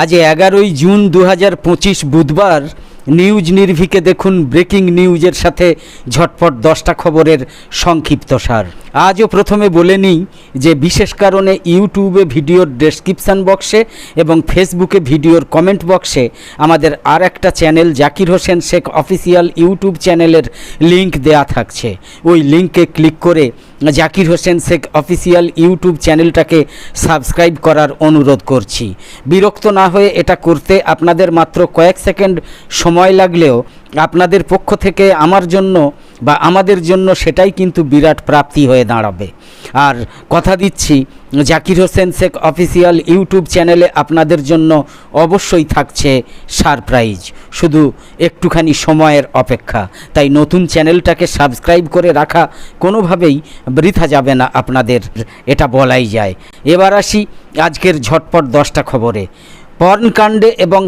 আজ এগারোই জুন দু হাজার পঁচিশ বুধবার নিউজ নির্ভিকে দেখুন ব্রেকিং নিউজের সাথে ঝটপট দশটা খবরের সংক্ষিপ্ত সার। আজও প্রথমে বলে নিই যে বিশেষ কারণে ইউটিউবে ভিডিওর ডেসক্রিপশান বক্সে এবং ফেসবুকে ভিডিওর কমেন্ট বক্সে আমাদের আর একটা channel Zakir Hossain Sheikh official YouTube চ্যানেলের লিংক দেয়া থাকছে। ওই লিংকে ক্লিক করে জাকির হোসেন শেখ অফিসিয়াল ইউটিউব চ্যানেলটাকে সাবস্ক্রাইব করার অনুরোধ করছি। বিরক্ত না হয়ে এটা করতে আপনাদের মাত্র কয়েক সেকেন্ড সময় লাগলেও আপনাদের পক্ষ থেকে আমার জন্য বা আমাদের জন্য সেটাই কিন্তু বিরাট প্রাপ্তি হয়ে দাঁড়াবে। আর কথা দিচ্ছি, জাকির হোসেন শেখ অফিসিয়াল ইউটিউব চ্যানেলে আপনাদের জন্য অবশ্যই থাকছে সারপ্রাইজ। শুধু একটুখানি সময়ের অপেক্ষা, তাই নতুন চ্যানেলটাকে সাবস্ক্রাইব করে রাখা কোনোভাবেই বৃথা যাবে না আপনাদের, এটা বলাই যায়। এবার আসি আজকের ঝটপট দশটা খবরে। পর্নকাণ্ডে এবং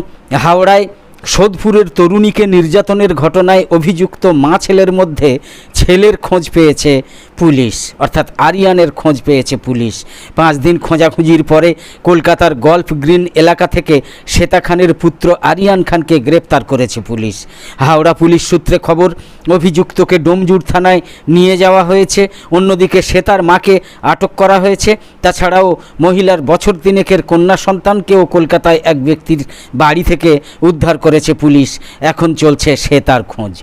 হাওড়ায় সোদপুরের তরুণীকে নির্যাতনের ঘটনায় অভিযুক্ত মা ছেলের মধ্যে ছেলের খোঁজ পেয়েছে পুলিশ। অর্থাৎ আরিয়ানের খোঁজ পেয়েছে পুলিশ। পাঁচ দিন খোঁজাখুঁজির পরে কলকাতার গল্ফ গ্রিন এলাকা থেকে শ্বেতা খানের পুত্র আরিয়ান খানকে গ্রেপ্তার করেছে পুলিশ। হাওড়া পুলিশ সূত্রে খবর, অভিযুক্তকে ডোমজুর থানায় নিয়ে যাওয়া হয়েছে। অন্যদিকে শ্বেতার মাকে আটক করা হয়েছে। তাছাড়াও মহিলার বছর তিনেকের কন্যা সন্তানকেও কলকাতায় এক ব্যক্তির বাড়ি থেকে উদ্ধার করেছে পুলিশ। এখন চলছে শ্বেতার খোঁজ।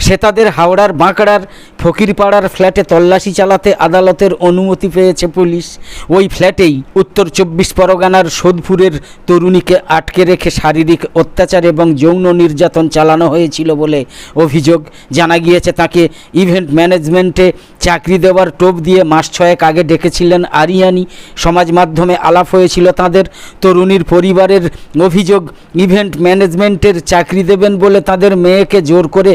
শ্বেতাদের হাওড়ার বাঁকড়ার ফকিরপাড়ার ফ্ল্যাটে তল্লাশি চালাতে আদালতের অনুমতি পেয়েছে পুলিশ। ওই ফ্ল্যাটেই উত্তর চব্বিশ পরগনার সোদপুরের তরুণীকে আটকে রেখে শারীরিক অত্যাচার এবং যৌন নির্যাতন চালানো হয়েছিল বলে অভিযোগ। জানা গিয়েছে, তাকে ইভেন্ট ম্যানেজমেন্টে চাকরি দেওয়ার টোপ দিয়ে মাস ছয়েক আগে ডেকেছিলেন আরিয়ানি। সমাজ মাধ্যমে আলাপ হয়েছিল তাদের। তরুণীর পরিবারের অভিযোগ, ইভেন্ট ম্যানেজমেন্টের চাকরি দেবেন বলে তাদের মেয়েকে জোর করে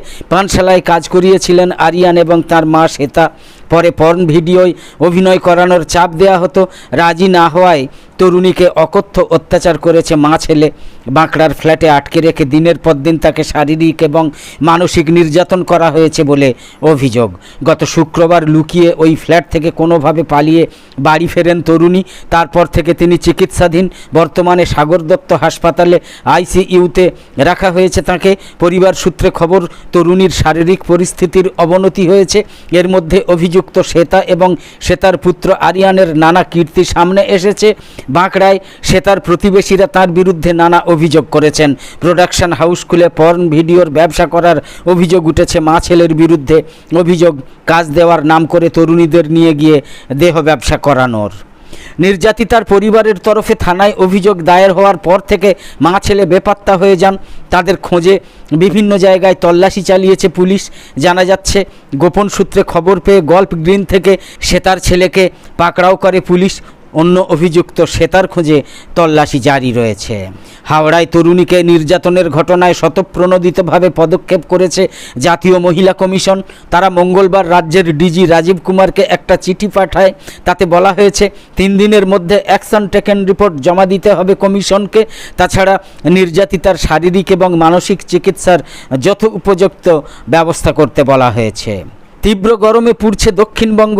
পানশালায় কাজ করিয়েছিলেন আরিয়ান এবং তার মা শ্বেতা। পরে পর্ন ভিডিওয় অভিনয় করানোর চাপ দেয়া হতো। রাজি না হওয়ায় তরুণীকে অকথ্য অত্যাচার করেছে মা ছেলে। বাঁকড়ার ফ্ল্যাটে আটকে রেখে দিনের পর দিন তাকে শারীরিক এবং মানসিক নির্যাতন করা হয়েছে বলে অভিযোগ। গত শুক্রবার লুকিয়ে ওই ফ্ল্যাট থেকে কোনোভাবে পালিয়ে বাড়ি ফেরেন তরুণী। তারপর থেকে তিনি চিকিৎসাধীন। বর্তমানে সাগর দত্ত হাসপাতালে আইসিইউতে রাখা হয়েছে তাকে। পরিবার সূত্রে খবর, তরুণীর শারীরিক পরিস্থিতির অবনতি হয়েছে। এর মধ্যে অভিযুক্ত শ্বেতা এবং শ্বেতার পুত্র আরিয়ানের নানা কীর্তি সামনে এসেছে। বাঁকড়ায় শ্বেতার প্রতিবেশীরা তার বিরুদ্ধে নানা অভিযোগ করেছেন। প্রোডাকশন হাউস খুলে পর্ন ভিডিওর ব্যবসা করার অভিযোগ উঠেছে। মা ছেলের বিরুদ্ধে অভিযোগ, কাজ দেওয়ার নাম করে তরুণীদের নিয়ে গিয়ে দেহ ব্যবসা করানোর। নির্যাতিতার পরিবারের তরফে থানায় অভিযোগ দায়ের হওয়ার পর থেকে মা ছেলে বেপাত্তা হয়ে যান। তাদের খোঁজে বিভিন্ন জায়গায় তল্লাশি চালিয়েছে পুলিশ। জানা যাচ্ছে, গোপন সূত্রে খবর পেয়ে গল্ফ গ্রিন থেকে সে তার ছেলেকে পাকড়াও করে পুলিশ। অন্য অভিযুক্ত শ্বেতার খোঁজে তল্লাশি জারি রয়েছে। হাওড়ায় তরুণীকে নির্যাতনের ঘটনায় স্বতঃপ্রণোদিতভাবে পদক্ষেপ করেছে জাতীয় মহিলা কমিশন। তারা মঙ্গলবার রাজ্যের ডিজি রাজীব কুমারকে একটা চিঠি পাঠায়। তাতে বলা হয়েছে, তিন দিনের মধ্যে অ্যাকশন টেকেন রিপোর্ট জমা দিতে হবে কমিশনকে। তাছাড়া নির্যাতিতার শারীরিক এবং মানসিক চিকিৎসার যথ উপযুক্ত ব্যবস্থা করতে বলা হয়েছে। তীব্র গরমে পুড়ছে দক্ষিণবঙ্গ।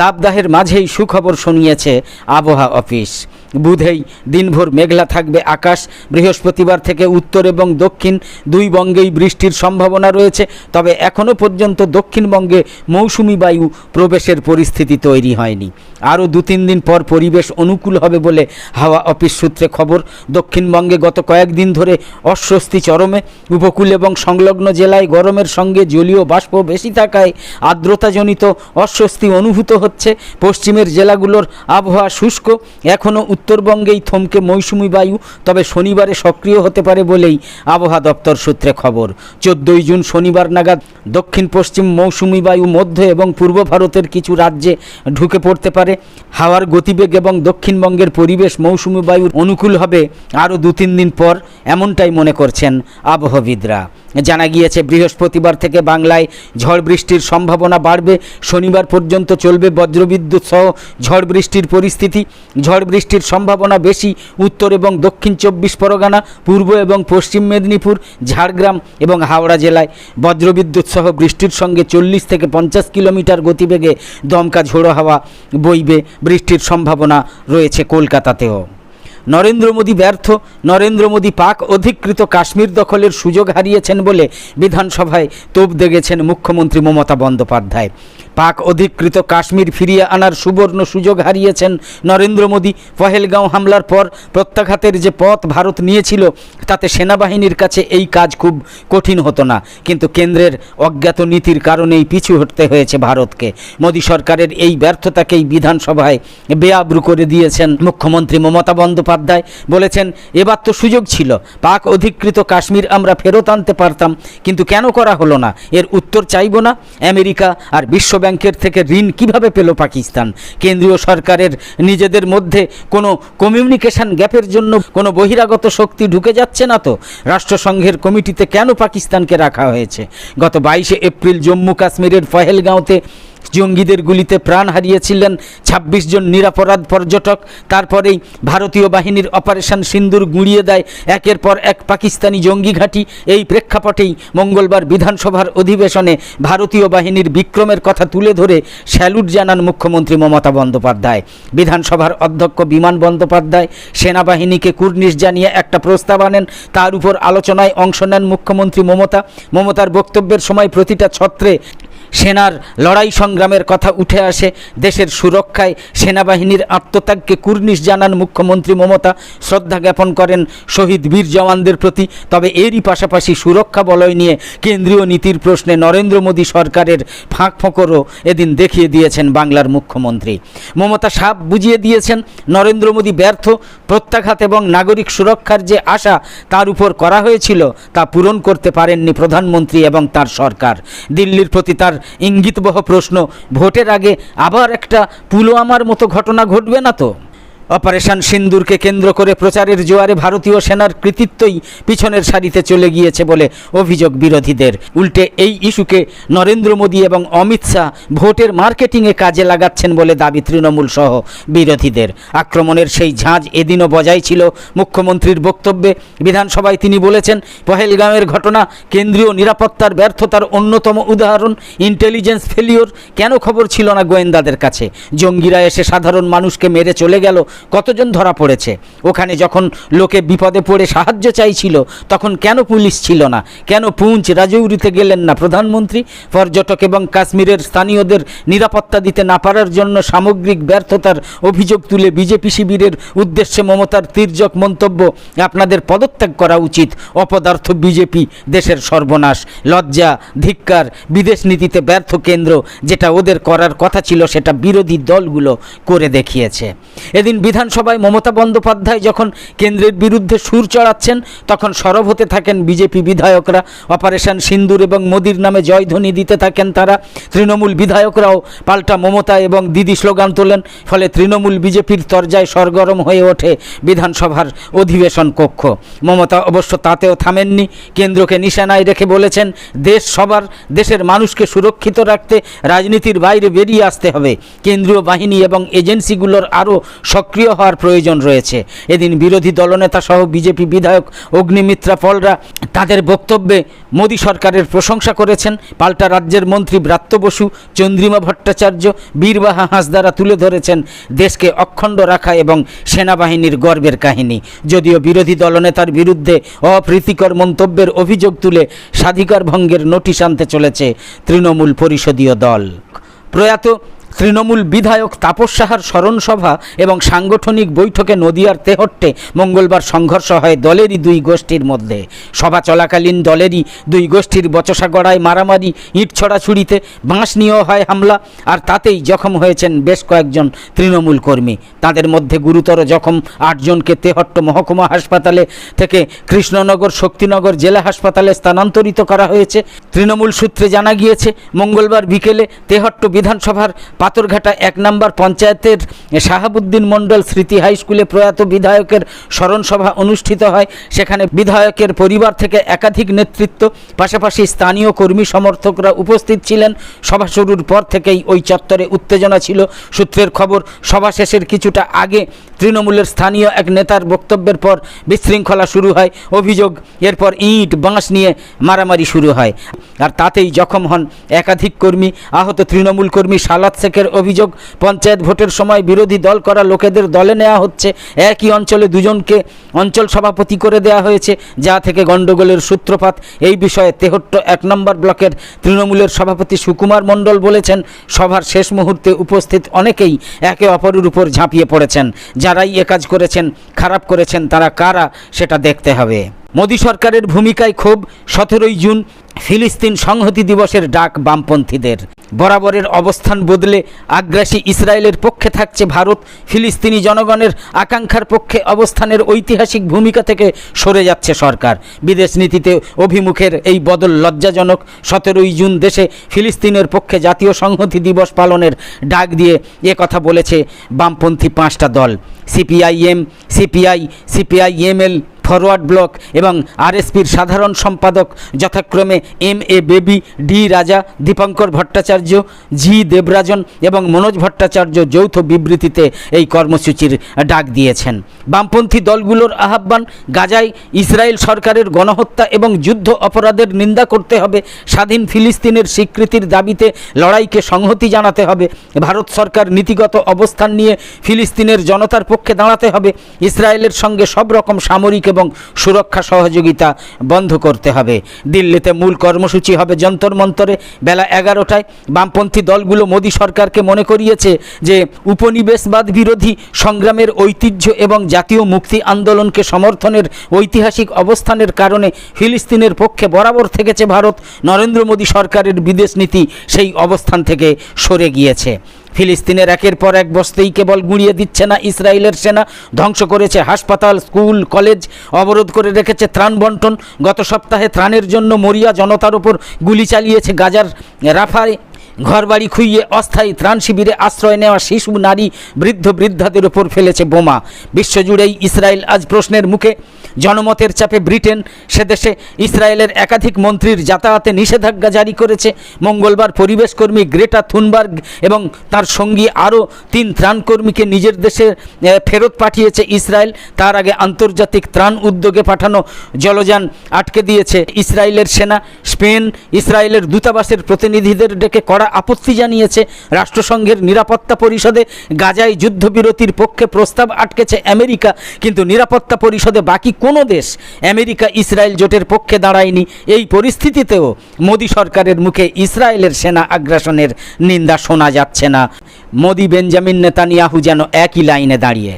দাবদাহের মাঝেই সুখবর শুনিয়েছে আবহাওয়া অফিস। বুধেই দিনভর মেঘলা থাকবে আকাশ। বৃহস্পতিবার থেকে উত্তর এবং দক্ষিণ দুই বঙ্গেই বৃষ্টির সম্ভাবনা রয়েছে। তবে এখনও পর্যন্ত দক্ষিণবঙ্গে মৌসুমি বায়ু প্রবেশের পরিস্থিতি তৈরি হয়নি। আরও দু তিন দিন পর পরিবেশ অনুকূল হবে বলে হাওয়া অফিস সূত্রে খবর। দক্ষিণবঙ্গে গত কয়েকদিন ধরে অস্বস্তি চরমে। উপকূল এবং সংলগ্ন জেলায় গরমের সঙ্গে জলীয় বাষ্প বেশি থাকায় আর্দ্রতাজনিত অস্বস্তি অনুভূত হচ্ছে। পশ্চিমের জেলাগুলোর আবহাওয়া শুষ্ক। এখনও উত্তরবঙ্গেই থমকে মৌসুমি বায়ু, তবে শনিবারে সক্রিয় হতে পারে বলেই আবহাওয়া দপ্তর সূত্রে খবর। চোদ্দোই জুন শনিবার নাগাদ দক্ষিণ পশ্চিম মৌসুমি বায়ু মধ্য এবং পূর্ব ভারতের কিছু রাজ্যে ঢুকে পড়তে পারে। হাওয়ার গতিবেগ এবং দক্ষিণবঙ্গের পরিবেশ মৌসুমি বায়ুর অনুকূল হবে আরও দু তিন দিন পর, এমনটাই মনে করছেন আবহবিদরা। জানা গিয়েছে, বৃহস্পতিবার থেকে বাংলায় ঝড় বৃষ্টির সম্ভাবনা বাড়বে। শনিবার পর্যন্ত চলবে বজ্রবিদ্যুৎ সহ ঝড় বৃষ্টির পরিস্থিতি। ঝড় বৃষ্টির সম্ভাবনা বেশি উত্তর এবং দক্ষিণ চব্বিশ পরগনা, পূর্ব এবং পশ্চিম মেদিনীপুর, ঝাড়গ্রাম এবং হাওড়া জেলায় বজ্রবিদ্যুৎ সহ বৃষ্টির সঙ্গে চল্লিশ থেকে পঞ্চাশ কিলোমিটার গতিবেগে দমকা ঝোড়ো হাওয়া বইবে বৃষ্টির সম্ভাবনা রয়েছে কলকাতাতেও। নরেন্দ্র মোদী ব্যর্থ, নরেন্দ্র মোদী পাক, অধিকৃত কাশ্মীর দখলের সুযোগ হারিয়েছেন বলে বিধানসভায় তোপ দেগেছেন মুখ্যমন্ত্রী মমতা বন্দ্যোপাধ্যায়। পাক, অধিকৃত কাশ্মীর ফিরিয়ে আনার সুবর্ণ সুযোগ হারিয়েছেন নরেন্দ্র মোদী। পহেলগাঁও হামলার পর প্রত্যাঘাতের যে পথ ভারত নিয়েছিল, তাতে সেনাবাহিনীর কাছে এই কাজ খুব কঠিন হতো না। কিন্তু কেন্দ্রের অজ্ঞাত নীতির কারণেই পিছু হটতে হয়েছে ভারতকে। মোদী সরকারের এই ব্যর্থতাকেই বিধানসভায় বেআব্রু করে দিয়েছেন মুখ্যমন্ত্রী মমতা বন্দ্যোপাধ্যায়। বলেছেন, এবার তো সুযোগ ছিল। পাক অধিকৃত কাশ্মীর আমরা ফেরত আনতে পারতাম, কিন্তু কেন করা হলো না? এর উত্তর চাইব না। আমেরিকা আর বিশ্ব ব্যাংকের থেকে ঋণ কীভাবে পেল পাকিস্তান? কেন্দ্রীয় সরকারের নিজেদের মধ্যে কোনো কমিউনিকেশন গ্যাপের জন্য কোনো বহিরাগত শক্তি ঢুকে যাচ্ছে না তো? রাষ্ট্রসংঘের কমিটিতে কেন পাকিস্তানকে রাখা হয়েছে? গত বাইশে এপ্রিল জম্মু কাশ্মীরের ফহেলগাঁওতে জঙ্গিদের গুলিতে প্রাণ হারিয়েছিলেন ২৬ জন নিরাপরাধ পর্যটক। তারপরেই ভারতীয় বাহিনীর অপারেশন সিন্দুর গুঁড়িয়ে দেয়। একের পর এক পাকিস্তানি জঙ্গি ঘাঁটি। এই প্রেক্ষাপটেই মঙ্গলবার বিধানসভার অধিবেশনে ভারতীয় বাহিনীর বিক্রমের কথা তুলে ধরে স্যালুট জানান মুখ্যমন্ত্রী মমতা বন্দ্যোপাধ্যায়। বিধানসভার অধ্যক্ষ বিমান বন্দ্যোপাধ্যায় সেনাবাহিনীকে কুর্নিশ জানিয়ে একটা প্রস্তাব আনেন। তার উপর আলোচনায় অংশ নেন মুখ্যমন্ত্রী মমতা। মমতার বক্তব্যের সময় প্রতিটা ছত্রে সেনার লড়াই সংগ্রামের কথা উঠে আসে। দেশের সুরক্ষায় সেনাবাহিনীর আত্মত্যাগকে কুর্নিশ জানান মুখ্যমন্ত্রী মমতা। শ্রদ্ধা জ্ঞাপন করেন শহীদ বীর জওয়ানদের প্রতি। তবে এরই পাশাপাশি সুরক্ষা বলয় নিয়ে কেন্দ্রীয় নীতির প্রশ্নে নরেন্দ্র মোদী সরকারের ফাঁক ফোঁকরও এদিন দেখিয়ে দিয়েছেন বাংলার মুখ্যমন্ত্রী। মমতা সাপ বুঝিয়ে দিয়েছেন, নরেন্দ্র মোদী ব্যর্থ, প্রত্যাঘাত এবং নাগরিক সুরক্ষার যে আশা তার উপর করা হয়েছিল তা পূরণ করতে পারেননি প্রধানমন্ত্রী এবং তার সরকার। দিল্লির প্রতি তার ইঙ্গিতবহ প্রশ্ন। ভোটের আগে আবার একটা পুলওয়ামার মতো ঘটনা ঘটবে না তো? অপারেশন সিন্দুরকে কেন্দ্র করে প্রচারের জোয়ারে ভারতীয় সেনার কৃতিত্বই পিছনের সারিতে চলে গিয়েছে বলে অভিযোগ বিরোধীদের। উল্টে এই ইস্যুকে নরেন্দ্র মোদী এবং অমিত শাহ ভোটের মার্কেটিংয়ে কাজে লাগাচ্ছেন বলে দাবি তৃণমূল সহ বিরোধীদের। আক্রমণের সেই ঝাঁজ এদিনও বজায় ছিল। মুখ্যমন্ত্রীর বক্তব্যে বিধানসভায় তিনি বলেছেন পহেলগাঁওয়ের ঘটনা কেন্দ্রীয় নিরাপত্তার ব্যর্থতার অন্যতম উদাহরণ। ইন্টেলিজেন্স ফেলিওর কেন খবর ছিল না গোয়েন্দাদের কাছে? জঙ্গিরা এসে সাধারণ মানুষকে মেরে চলে গেল। কতজন ধরা পড়েছে? ওখানে যখন লোকে বিপদে পড়ে সাহায্য চাইছিল, তখন কেন পুলিশ ছিল না? কেন পুঞ্চ রাজৌরিতে গেলেন না প্রধানমন্ত্রী? পর্যটক এবং কাশ্মীরের স্থানীয়দের নিরাপত্তা দিতে না পারার জন্য সামগ্রিক ব্যর্থতার অভিযোগ তুলে বিজেপি শিবিরের উদ্দেশ্যে মমতার তির্যক মন্তব্য, আপনাদের পদত্যাগ করা উচিত। অপদার্থ বিজেপি দেশের সর্বনাশ। লজ্জা, ধিক্কার, বিদেশ নীতিতে ব্যর্থ কেন্দ্র, যেটা ওদের করার কথা ছিল, সেটা বিরোধী দলগুলো করে দেখিয়েছে। এদিন বিধানসভায় মমতা বন্দ্যোপাধ্যায় যখন কেন্দ্রের বিরুদ্ধে সুর চড়াচ্ছেন, তখন সরব হতে থাকেন বিজেপি বিধায়করা। অপারেশন সিন্দুর এবং মোদির নামে জয়ধ্বনি দিতে থাকেন তারা। তৃণমূল বিধায়করাও পাল্টা মমতা এবং দিদি স্লোগান তোলেন, ফলে তৃণমূল বিজেপির তরজায় সরগরম হয়ে ওঠে বিধানসভার অধিবেশন কক্ষ। মমতা অবশ্য তাতেও থামেননি। কেন্দ্রকে নিশানায় রেখে বলেছেন, দেশ সবার, দেশের মানুষকে সুরক্ষিত রাখতে রাজনীতির বাইরে বেরিয়ে আসতে হবে। কেন্দ্রীয় বাহিনী এবং এজেন্সিগুলোর আরও সক্রিয় হওয়ার প্রয়োজন রয়েছে। এদিন বিরোধী দলনেতা সহ বিজেপি বিধায়ক অগ্নিমিত্রা ফলরা তাদের বক্তব্যে মোদী সরকারের প্রশংসা করেছেন। পাল্টা রাজ্যের মন্ত্রী ব্রাত্য বসু, চন্দ্রিমা ভট্টাচার্য, বীরবাহা হাঁসদারা তুলে ধরেছেন দেশকে অখণ্ড রাখা এবং সেনাবাহিনীর গর্বের কাহিনী। যদিও বিরোধী দলনেতার বিরুদ্ধে অপ্রীতিকর মন্তব্যের অভিযোগ তুলে স্বাধিকার ভঙ্গের নোটিশ আনতে চলেছে তৃণমূল পরিষদীয় দল। প্রয়াত তৃণমূল বিধায়ক তাপস সাহার স্মরণসভা এবং সাংগঠনিক বৈঠকে নদিয়ার তেহট্টে মঙ্গলবার সংঘর্ষ হয় দলেরই দুই গোষ্ঠীর মধ্যে। সভা চলাকালীন দলেরই দুই গোষ্ঠীর বচসা গড়ায় মারামারি, ইট ছড়াছুড়িতে বাঁশ নিয়েও হয় হামলা, আর তাতেই জখম হয়েছেন বেশ কয়েকজন তৃণমূল কর্মী। তাদের মধ্যে গুরুতর জখম আটজনকে তেহট্ট মহকুমা হাসপাতালে থেকে কৃষ্ণনগর শক্তিনগর জেলা হাসপাতালে স্থানান্তরিত করা হয়েছে। তৃণমূল সূত্রে জানা গিয়েছে, মঙ্গলবার বিকেলে তেহট্ট বিধানসভার পাথরঘাটা এক নম্বর পঞ্চায়েতের শাহাবুদ্দিন মণ্ডল স্মৃতি হাই স্কুলে প্রয়াত বিধায়কের স্মরণসভা অনুষ্ঠিত হয়। সেখানে বিধায়কের পরিবার থেকে একাধিক নেতৃত্ব, পাশাপাশি স্থানীয় কর্মী সমর্থকরা উপস্থিত ছিলেন। সভা শুরুর পর থেকেই ওই চত্বরে উত্তেজনা ছিল। সূত্রের খবর, সভা শেষের কিছুটা আগে তৃণমূলের স্থানীয় এক নেতার বক্তব্যের পর বিশৃঙ্খলা শুরু হয়। অভিযোগ, এরপর ইট, বাঁশ নিয়ে মারামারি শুরু হয়। আর তাতেই জখম হন একাধিক কর্মী, আহত তৃণমূল কর্মী সালাদ শেখ অভিযোগ, পঞ্চায়েত ভোটের সময় বিরোধী দল করা লোকেদের দলে নেওয়া হচ্ছে। একই অঞ্চলে দুজনকে অঞ্চল সভাপতি করে দেওয়া হয়েছে, যা থেকে গণ্ডগোলের সূত্রপাত। এই বিষয়ে তেহট্ট এক নম্বর ব্লকের তৃণমূলের সভাপতি সুকুমার মণ্ডল বলেছেন, সভার শেষ মুহূর্তে উপস্থিত অনেকেই একে অপরের উপর ঝাঁপিয়ে পড়েছেন। যারাই কাজ করেছেন, খারাপ করেছেন, তারা কারা, সেটা দেখতে হবে। মোদী সরকারের ভূমিকায় ক্ষোভ, সতেরোই জুন ফিলিস্তিন সংহতি দিবসের ডাক বামপন্থীদের। বরাবরের অবস্থান বদলে আগ্রাসী ইসরায়েলের পক্ষে থাকছে ভারত। ফিলিস্তিনি জনগণের আকাঙ্ক্ষার পক্ষে অবস্থানের ঐতিহাসিক ভূমিকা থেকে সরে যাচ্ছে সরকার। বিদেশ নীতিতে অভিমুখের এই বদল লজ্জাজনক। সতেরোই জুন দেশে ফিলিস্তিনের পক্ষে জাতীয় সংহতি দিবস পালনের ডাক দিয়ে এ কথা বলেছে বামপন্থী পাঁচটা দল। CPIM, CPI, CPIML forward bloc এবং আরএসপির সাধারণ সম্পাদক যথাক্রমে এম এ বেবি, ডি রাজা, দীপঙ্কর ভট্টাচার্য, জি দেবরাজন এবং মনোজ ভট্টাচার্য যৌথ বিবৃতিতে এই কর্মসূচির ডাক দিয়েছেন। বামপন্থী দলগুলোর আহ্বান, গাজায় ইসরায়েল সরকারের গণহত্যা এবং যুদ্ধ অপরাধের নিন্দা করতে হবে, স্বাধীন ফিলিস্তিনের স্বীকৃতির দাবিতে লড়াইকে সংহতি জানাতে হবে, ভারত সরকার নীতিগত অবস্থান নিয়ে ফিলিস্তিনের জনতার পক্ষে দাঁড়াতে হবে, ইসরায়েলের সঙ্গে সব রকম সামরিক এবং সুরক্ষা সহযোগিতা বন্ধ করতে হবে। দিল্লিতে মূল কর্মসূচি হবে যন্তর মন্তরে বেলা এগারোটায়। বামপন্থী দলগুলো মোদী সরকারকে মনে করিয়েছে যে, উপনিবেশবাদ বিরোধী সংগ্রামের ঐতিহ্য এবং জাতীয় মুক্তি আন্দোলনকে সমর্থনের ঐতিহাসিক অবস্থানের কারণে ফিলিস্তিনের পক্ষে বরাবর থেকেছে ভারত। নরেন্দ্র মোদী সরকারের বিদেশ নীতি সেই অবস্থান থেকে সরে গিয়েছে। ফিলিস্তিনের একের পর এক বস্তেই কেবল গুঁড়িয়ে দিচ্ছে না ইসরায়েলের সেনা। ধ্বংস করেছে হাসপাতাল, স্কুল, কলেজ, অবরোধ করে রেখেছে ত্রাণ বন্টন। গত সপ্তাহে ত্রাণের জন্য মরিয়া জনতার ওপর গুলি চালিয়েছে গাজার রাফায়। ঘরবাড়ি খুইয়ে অস্থায়ী ত্রাণ শিবিরে আশ্রয় নেওয়া শিশু, নারী, বৃদ্ধ, বৃদ্ধাদের ওপর ফেলেছে বোমা। বিশ্বজুড়েই ইসরায়েল আজ প্রশ্নের মুখে। জনমতের চাপে ব্রিটেন সে দেশে ইসরায়েলের একাধিক মন্ত্রীর যাতায়াতে নিষেধাজ্ঞা জারি করেছে। মঙ্গলবার পরিবেশ কর্মী গ্রেটা থুনবার্গ এবং তার সঙ্গী আরও তিন ত্রাণকর্মীকে নিজের দেশে ফেরত পাঠিয়েছে ইসরায়েল। তার আগে আন্তর্জাতিক ত্রাণ উদ্যোগে পাঠানো জলযান আটকে দিয়েছে। ইসরায়েলের সেনা, স্পেন, ইসরায়েলের দূতাবাসের প্রতিনিধিদের ডেকে কড়া আপত্তি জানিয়েছে। রাষ্ট্রসংঘের নিরাপত্তা পরিষদে গাজায় যুদ্ধবিরতির পক্ষে প্রস্তাব আটকেছে আমেরিকা, কিন্তু নিরাপত্তা পরিষদে বাকি কোনো দেশ আমেরিকা ইসরায়েল জোটের পক্ষে দাঁড়ায়নি। এই পরিস্থিতিতেও মোদী সরকারের মুখে ইসরায়েলের সেনা আগ্রাসনের নিন্দা শোনা যাচ্ছে না। মোদী বেঞ্জামিন নেতানিয়াহু যেন একই লাইনে দাঁড়িয়ে।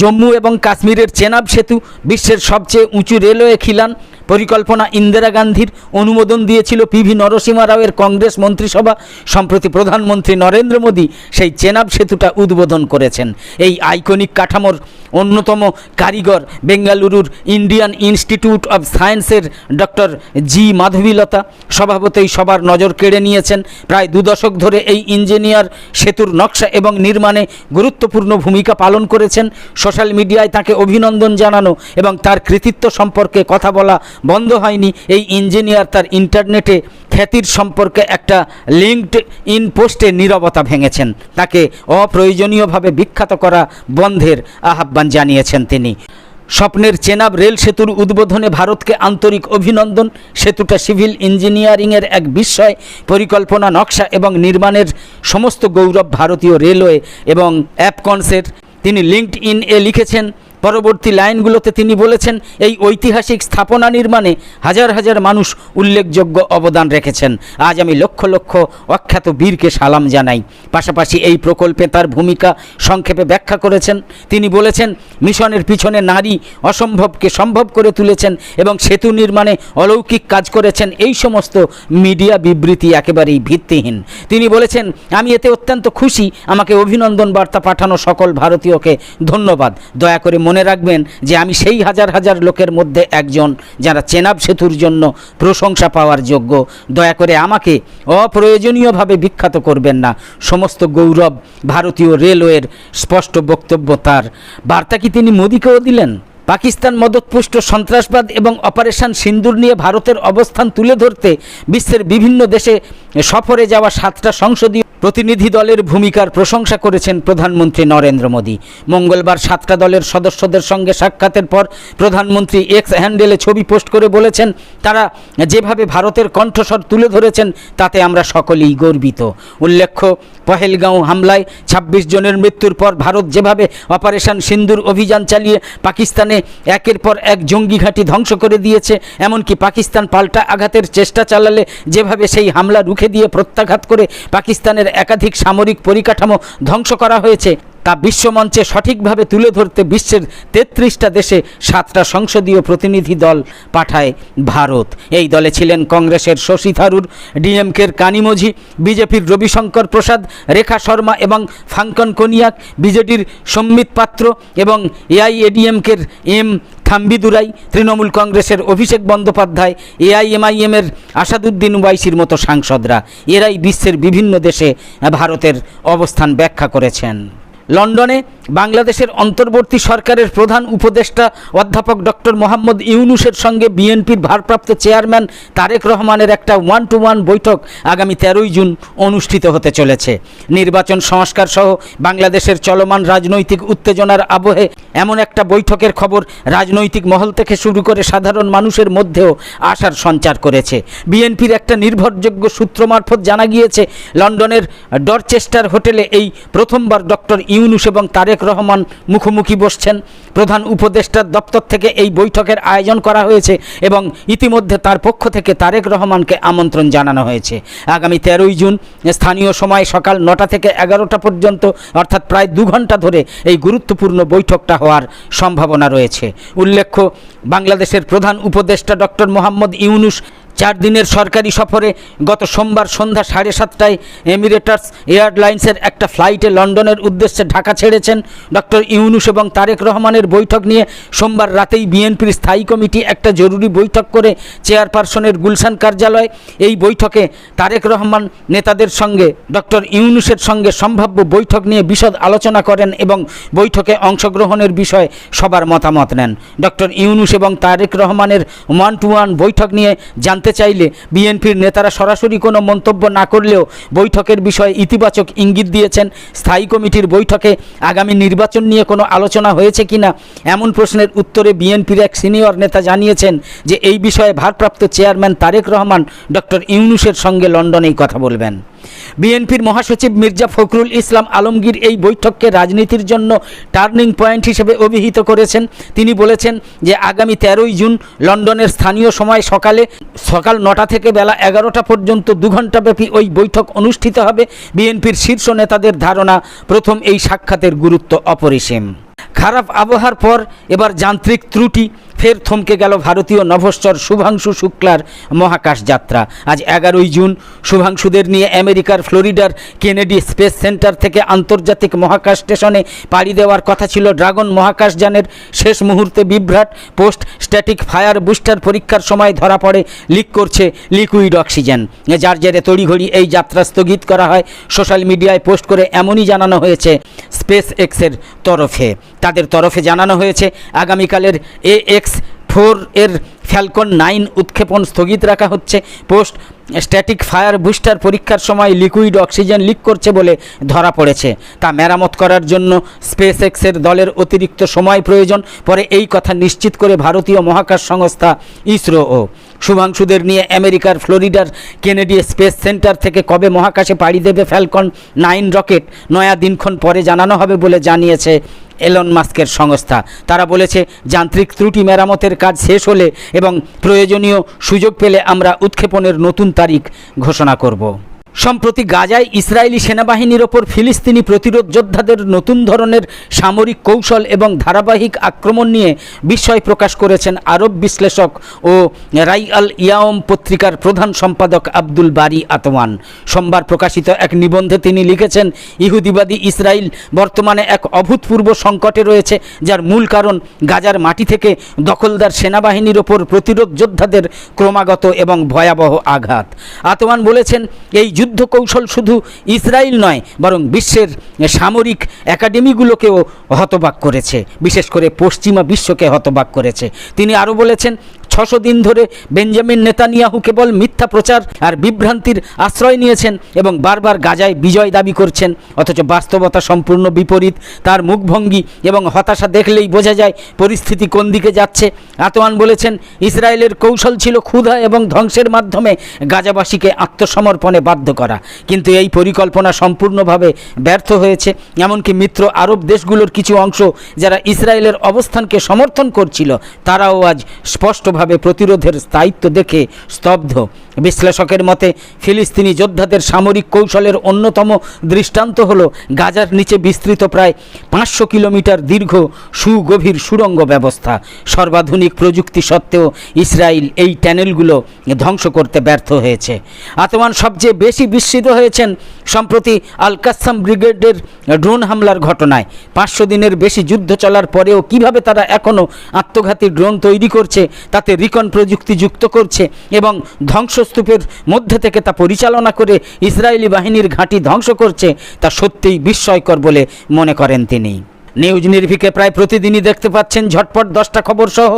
জম্মু এবং কাশ্মীরের চেনাব সেতু বিশ্বের সবচেয়ে উঁচু রেলওয়ে খিলান পরিকল্পনা ইন্দিরা গান্ধীর অনুমোদন দিয়েছিল পিভি নরসিমা রাওয়ের কংগ্রেস মন্ত্রিসভা। সম্প্রতি প্রধানমন্ত্রী নরেন্দ্র মোদী সেই চেনাব সেতুটা উদ্বোধন করেছেন। এই আইকনিক কাঠামোর অন্যতম কারিগর বেঙ্গালুরুর ইন্ডিয়ান ইনস্টিটিউট অব সায়েন্সের ডক্টর জি মাধবীলতা স্বভাবতই সবার নজর কেড়ে নিয়েছেন। প্রায় দু দশক ধরে এই ইঞ্জিনিয়ার সেতুর নকশা এবং নির্মাণে গুরুত্বপূর্ণ ভূমিকা পালন করেছেন। সোশ্যাল মিডিয়ায় তাকে অভিনন্দন জানানো এবং তার কৃতিত্ব সম্পর্কে কথা বলা বন্ধ হয়নি। এই ইঞ্জিনিয়ার তার ইন্টারনেটে খ্যাতির সম্পর্কে একটা লিঙ্কড ইন পোস্টে নীরবতা ভেঙেছেন। তাকে অপ্রয়োজনীয়ভাবে বিখ্যাত করা বন্ধের আহ্বান জানিয়েছেন তিনি। স্বপ্নের চেনাব রেল সেতুর উদ্বোধনে ভারতকে আন্তরিক অভিনন্দন। সেতুটা সিভিল ইঞ্জিনিয়ারিংয়ের এক বিস্ময়, পরিকল্পনা, নকশা এবং নির্মাণের সমস্ত গৌরব ভারতীয় রেলওয়ে এবং অ্যাপকনসের। তিনি লিঙ্কড ইন এ লিখেছেন পরবর্তী লাইনগুলোতে তিনি বলেছেন, এই ঐতিহাসিক স্থাপনা নির্মাণে হাজার হাজার মানুষ উল্লেখযোগ্য অবদান রেখেছেন। আজ আমি লক্ষ লক্ষ অখ্যাত বীরকে সালাম জানাই। পাশাপাশি এই প্রকল্পে তার ভূমিকা সংক্ষেপে ব্যাখ্যা করেছেন। তিনি বলেছেন, মিশনের পিছনে নারী অসম্ভবকে সম্ভব করে তুলেছেন এবং সেতু নির্মাণে অলৌকিক কাজ করেছেন। এই সমস্ত মিডিয়া বিবৃতি একেবারেই ভিত্তিহীন। তিনি বলেছেন, আমি এতে অত্যন্ত খুশি। আমাকে অভিনন্দন বার্তা পাঠানো সকল ভারতীয়কে ধন্যবাদ। দয়া করে মনে রাখবেন যে আমি সেই হাজার হাজার লোকের মধ্যে একজন যারা চেনাব সেতুর জন্য প্রশংসা পাওয়ার যোগ্য। দয়া করে আমাকে অপ্রয়োজনীয়ভাবে বিখ্যাত করবেন না। সমস্ত গৌরব ভারতীয় রেলওয়ের স্পষ্ট বক্তব্য তার। বার্তা কি তিনি মোদীকেও দিলেন? পাকিস্তান মদতপুষ্ট সন্ত্রাসবাদ এবং অপারেশন সিন্দুর নিয়ে ভারতের অবস্থান তুলে ধরতে বিশ্বের বিভিন্ন দেশে সফরে যাওয়া সাতটা সংসদীয় প্রতিনিধি দলের ভূমিকার প্রশংসা করেছেন প্রধানমন্ত্রী নরেন্দ্র মোদী। মঙ্গলবার সাতটা দলের সদস্যদের সঙ্গে সাক্ষাতের পর প্রধানমন্ত্রী এক্স হ্যান্ডেলে ছবি পোস্ট করে বলেছেন, তারা যেভাবে ভারতের কণ্ঠস্বর তুলে ধরেছেন, তাতে আমরা সকলেই গর্বিত। উল্লেখ্য পহেলগাঁও হামলায় ২৬ জনের মৃত্যুর পর ভারত যেভাবে অপারেশন সিন্দুর অভিযান চালিয়ে পাকিস্তানে একের পর এক জঙ্গি ঘাঁটি ধ্বংস করে দিয়েছে, এমনকি পাকিস্তান পাল্টা আঘাতের চেষ্টা চালালে যেভাবে সেই হামলা রুখে দিয়ে প্রত্যাঘাত করে পাকিস্তানের একাধিক সামরিক পরিকাঠামো ধ্বংস করা হয়েছে। তা বিশ্বমঞ্চে সঠিকভাবে তুলে ধরতে বিশ্বের তেত্রিশটা দেশে সাতটা সংসদীয় প্রতিনিধি দল পাঠায় ভারত। এই দলে ছিলেন কংগ্রেসের শশী থারুর, ডিএমকের কানিমোঝি, বিজেপির রবিশঙ্কর প্রসাদ, রেখা শর্মা এবং ফাঙ্কন কনিয়াক, বিজেডির সম্মিত পাত্র এবং এআইএডিএমকের এম থাম্বিদুরাই, তৃণমূল কংগ্রেসের অভিষেক বন্দ্যোপাধ্যায়, এআইএমআইএমের আসাদুদ্দিন ওয়াইসির মতো সাংসদরা। এরাই বিশ্বের বিভিন্ন দেশে ভারতের অবস্থান ব্যাখ্যা করেছেন। লন্ডনে বাংলাদেশের অন্তর্বর্তী সরকারের প্রধান উপদেষ্টা অধ্যাপক ডক্টর মোহাম্মদ ইউনুসের সঙ্গে বিএনপির ভারপ্রাপ্ত চেয়ারম্যান তারেক রহমানের একটা ওয়ান টু ওয়ান বৈঠক আগামী তেরোই জুন অনুষ্ঠিত হতে চলেছে। নির্বাচন সংস্কার সহ বাংলাদেশের চলমান রাজনৈতিক উত্তেজনার আবহে এমন একটা বৈঠকের খবর রাজনৈতিক মহল থেকে শুরু করে সাধারণ মানুষের মধ্যেও আশার সঞ্চার করেছে। বিএনপির একটা নির্ভরযোগ্য সূত্র মারফত জানা গিয়েছে, লন্ডনের ডরচেস্টার হোটেলে এই প্রথমবার ডক্টর ইউনুস এবং তারেক রহমান মুখোমুখি বসছেন। প্রধান উপদেষ্টার দপ্তর থেকে এই বৈঠকের আয়োজন করা হয়েছে এবং ইতিমধ্যে তার পক্ষ থেকে তারেক রহমানকে আমন্ত্রণ জানানো হয়েছে। আগামী তেরোই জুন স্থানীয় সময় সকাল নটা থেকে এগারোটা পর্যন্ত, অর্থাৎ প্রায় দু ঘণ্টা ধরে এই গুরুত্বপূর্ণ বৈঠকটা হওয়ার সম্ভাবনা রয়েছে। উল্লেখ্য, বাংলাদেশের প্রধান উপদেষ্টা ডক্টর মোহাম্মদ ইউনুস চার দিনের সরকারি সফরে গত সোমবার সন্ধ্যা সাড়ে সাতটায় এমিরেটার্স এয়ারলাইন্সের একটা ফ্লাইটে লন্ডনের উদ্দেশ্যে ঢাকা ছেড়েছেন ডক্টর ইউনুস এবং তারেক রহমানের বৈঠক নিয়ে সোমবার রাতেই বিএনপির স্থায়ী কমিটি একটা জরুরি বৈঠক করে চেয়ারপারসনের গুলশান কার্যালয়। এই বৈঠকে তারেক রহমান নেতাদের সঙ্গে, ডক্টর ইউনুসের সঙ্গে সম্ভাব্য বৈঠক নিয়ে বিশদ আলোচনা করেন এবং বৈঠকে অংশগ্রহণের বিষয়ে সবার মতামত নেন। ডক্টর ইউনুস এবং তারেক রহমানের ওয়ান টু ওয়ান বৈঠক নিয়ে জানতে চাইলে বিএনপির নেতারা সরাসরি কোনো মন্তব্য না করলেও বৈঠকের বিষয়ে ইতিবাচক ইঙ্গিত দিয়েছেন। স্থায়ী কমিটির বৈঠকে আগামী নির্বাচন নিয়ে কোনো আলোচনা হয়েছে কিনা এমন প্রশ্নের উত্তরে বিএনপির এক সিনিয়র নেতা জানিয়েছেন যে, এই বিষয়ে ভারপ্রাপ্ত চেয়ারম্যান তারেক রহমান ডক্টর ইউনুসের সঙ্গে লন্ডনেই কথা বলবেন। বিএনপির মহাসচিব মির্জা ফখরুল ইসলাম আলমগীর এই বৈঠককে রাজনীতির জন্য টার্নিং পয়েন্ট হিসেবে অভিহিত করেছেন। তিনি বলেছেন যে, আগামী তেরোই জুন লন্ডনের স্থানীয় সময় সকালে সকাল নটা থেকে বেলা এগারোটা পর্যন্ত দু ঘণ্টাব্যাপী ওই বৈঠক অনুষ্ঠিত হবে। বিএনপির শীর্ষ নেতাদের ধারণা, প্রথম এই সাক্ষাতের গুরুত্ব অপরিসীম। খারাপ আবহাওয়ার পর এবার যান্ত্রিক ত্রুটি, ফের থমকে গেল ভারতীয় নভশ্চর শুভাংশু শুক্লার মহাকাশ যাত্রা। আজ এগারোই জুন শুভাংশুদের নিয়ে আমেরিকার ফ্লোরিডার কেনেডি স্পেস সেন্টার থেকে আন্তর্জাতিক মহাকাশ স্টেশনে পাড়ি দেওয়ার কথা ছিল ড্রাগন মহাকাশযানের শেষ মুহূর্তে বিভ্রাট পোস্ট স্ট্যাটিক ফায়ার বুস্টার পরীক্ষার সময় ধরা পড়ে, লিক করছে লিকুইড অক্সিজেন। যার জেরে তড়িঘড়ি এই যাত্রা স্থগিত করা হয়। সোশ্যাল মিডিয়ায় পোস্ট করে এমনই জানানো হয়েছে স্পেস এক্সের তরফে। তাদের তরফে জানানো হয়েছে, আগামীকালের এ এক্স ফোর এর ফ্যালকন নাইন উৎক্ষেপণ স্থগিত রাখা হচ্ছে। পোস্ট স্ট্যাটিক ফায়ার বুস্টার পরীক্ষার সময় লিকুইড অক্সিজেন লিক করছে বলে ধরা পড়েছে। তা মেরামত করার জন্য স্পেস এক্সের দলের অতিরিক্ত সময় প্রয়োজন। পরে এই কথা নিশ্চিত করে ভারতীয় মহাকাশ সংস্থা ইসরো ও। শুভাংশুদের নিয়ে আমেরিকার ফ্লোরিডার কেনেডি স্পেস সেন্টার থেকে কবে মহাকাশে পাড়ি দেবে ফ্যালকন নাইন রকেট? নয়া দিনক্ষণ পরে জানানো হবে বলে জানিয়েছে এলন মাস্কের সংস্থা। তারা বলেছে, যান্ত্রিক ত্রুটি মেরামতের কাজ শেষ হলে এবং প্রয়োজনীয় সুযোগ পেলে আমরা উৎক্ষেপণের নতুন তারিখ ঘোষণা করব। সম্প্রতি গাজায় ইসরায়েলি সেনাবাহিনীর ওপর ফিলিস্তিনি প্রতিরোধ যোদ্ধাদের নতুন ধরনের সামরিক কৌশল এবং ধারাবাহিক আক্রমণ নিয়ে বিস্ময় প্রকাশ করেছেন আরব বিশ্লেষক ও রাই আল ইয়াওম পত্রিকার প্রধান সম্পাদক আব্দুল বারি আতওয়ান। সোমবার প্রকাশিত এক নিবন্ধে তিনি লিখেছেন, ইহুদিবাদী ইসরায়েল বর্তমানে এক অভূতপূর্ব সংকটে রয়েছে, যার মূল কারণ গাজার মাটি থেকে দখলদার সেনাবাহিনীর ওপর প্রতিরোধ যোদ্ধাদের ক্রমাগত এবং ভয়াবহ আঘাত। আতওয়ান বলেছেন, এই যুদ্ধ কৌশল শুধু ইসরায়েল নয়, বরং বিশ্বের সামরিক একাডেমিগুলোকেও হতবাক করেছে। বিশেষ করে পশ্চিমা বিশ্বকে হতবাক করেছে। তিনি আরও বলেছেন ছশো দিন ধরে বেঞ্জামিন নেতানিয়াহু কেবল মিথ্যা প্রচার আর বিভ্রান্তির আশ্রয় নিয়েছেন এবং বারবার গাজায় বিজয় দাবি করছেন। অথচ বাস্তবতা সম্পূর্ণ বিপরীত। তার মুখভঙ্গি এবং হতাশা দেখলেই বোঝা যায় পরিস্থিতি কোন দিকে যাচ্ছে। আতোয়ান বলেছেন, ইসরায়েলের কৌশল ছিল ক্ষুধা এবং ধ্বংসের মাধ্যমে গাজাবাসীকে আত্মসমর্পণে বাধ্য করা। কিন্তু এই পরিকল্পনা সম্পূর্ণভাবে ব্যর্থ হয়েছে। এমনকি মিত্র আরব দেশগুলোর কিছু অংশ যারা ইসরায়েলের অবস্থানকে সমর্থন করছিল, তারাও আজ স্পষ্টভাবে প্রতিরোধের স্থায়িত্ব দেখে স্তব্ধ। বিশ্লেষকের মতে, ফিলিস্তিনি যোদ্ধাদের সামরিক কৌশলের অন্যতম দৃষ্টান্ত হল গাজার নিচে বিস্তৃত প্রায় পাঁচশো কিলোমিটার দীর্ঘ সুগভীর সুড়ঙ্গ ব্যবস্থা। সর্বাধুনিক প্রযুক্তি সত্ত্বেও ইসরায়েল এই ট্যানেলগুলো ধ্বংস করতে ব্যর্থ হয়েছে। আতমান সবচেয়ে বেশি বিস্মিত হয়েছেন সম্প্রতি আল কাসাম ব্রিগেডের ড্রোন হামলার ঘটনায়। পাঁচশো দিনের বেশি যুদ্ধ চলার পরেও কীভাবে তারা এখনও আত্মঘাতী ড্রোন তৈরি করছে, তাতে রিকন প্রযুক্তি যুক্ত করছে এবং ধ্বংসস্তূপের মধ্যে থেকে তা পরিচালনা করে ইসরায়েলি বাহিনীর ঘাঁটি ধ্বংস করছে, তা সত্যিই বিস্ময়কর বলে মনে করেন তিনি। নিউজ নির্ভিকে প্রায় প্রতিদিনই দেখতে পাচ্ছেন ঝটপট দশটা খবর সহ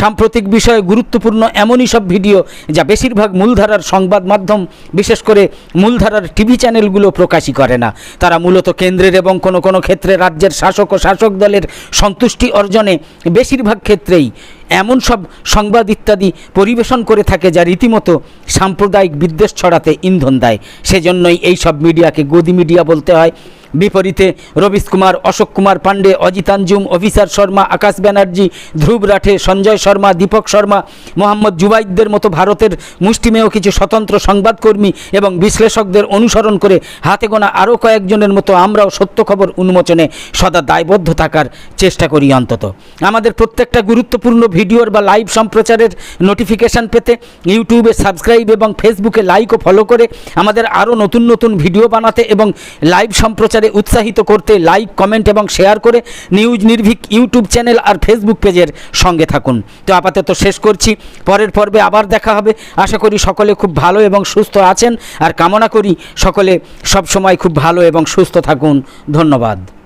সাম্প্রতিক বিষয়ে গুরুত্বপূর্ণ এমনই সব ভিডিও যা বেশিরভাগ মূলধারার সংবাদ মাধ্যম, বিশেষ করে মূলধারার টিভি চ্যানেলগুলো প্রকাশই করে না। তারা মূলত কেন্দ্রের এবং কোনো কোনো ক্ষেত্রে রাজ্যের শাসক ও শাসক দলের সন্তুষ্টি অর্জনে বেশিরভাগ ক্ষেত্রেই এমন সব সংবাদ ইত্যাদি পরিবেশন করে থাকে যা রীতিমতো সাম্প্রদায়িক বিদ্বেষ ছড়াতে ইন্ধন দেয়। সেজন্যই এই সব মিডিয়াকে গদি মিডিয়া বলতে হয়। বিপরীতে রবিশ কুমার, অশোক কুমার পাণ্ডে অজিতাঞ্জুম অফিসার শর্মা, আকাশ ব্যানার্জি, ধ্রুব রাঠে, সঞ্জয় শর্মা, দীপক শর্মা, মোহাম্মদ জুবাইদদের মতো ভারতের মুষ্টিমেয় কিছু স্বতন্ত্র সংবাদকর্মী এবং বিশ্লেষকদের অনুসরণ করে হাতে গোনা আরও কয়েকজনের মতো আমরাও সত্য খবর উন্মোচনে সদা দায়বদ্ধ থাকার চেষ্টা করি অন্তত। আমাদের প্রত্যেকটা গুরুত্বপূর্ণ ভিডিওর বা লাইভ সম্প্রচারের নোটিফিকেশান পেতে ইউটিউবে সাবস্ক্রাইব এবং ফেসবুকে লাইক ও ফলো করে আমাদের আরও নতুন নতুন ভিডিও বানাতে এবং লাইভ সম্প্রচারে উৎসাহিত করতে লাইক কমেন্ট এবং শেয়ার করে নিউজ নির্ভীক ইউটিউব চ্যানেল আর ফেসবুক পেজের সঙ্গে থাকুন। তো আপাতত শেষ করছি। পরের পর্বে আবার দেখা হবে। আশা করি সকলে খুব ভালো এবং সুস্থ আছেন। আর কামনা করি সকলে সব সময় খুব ভালো এবং সুস্থ থাকুন। ধন্যবাদ।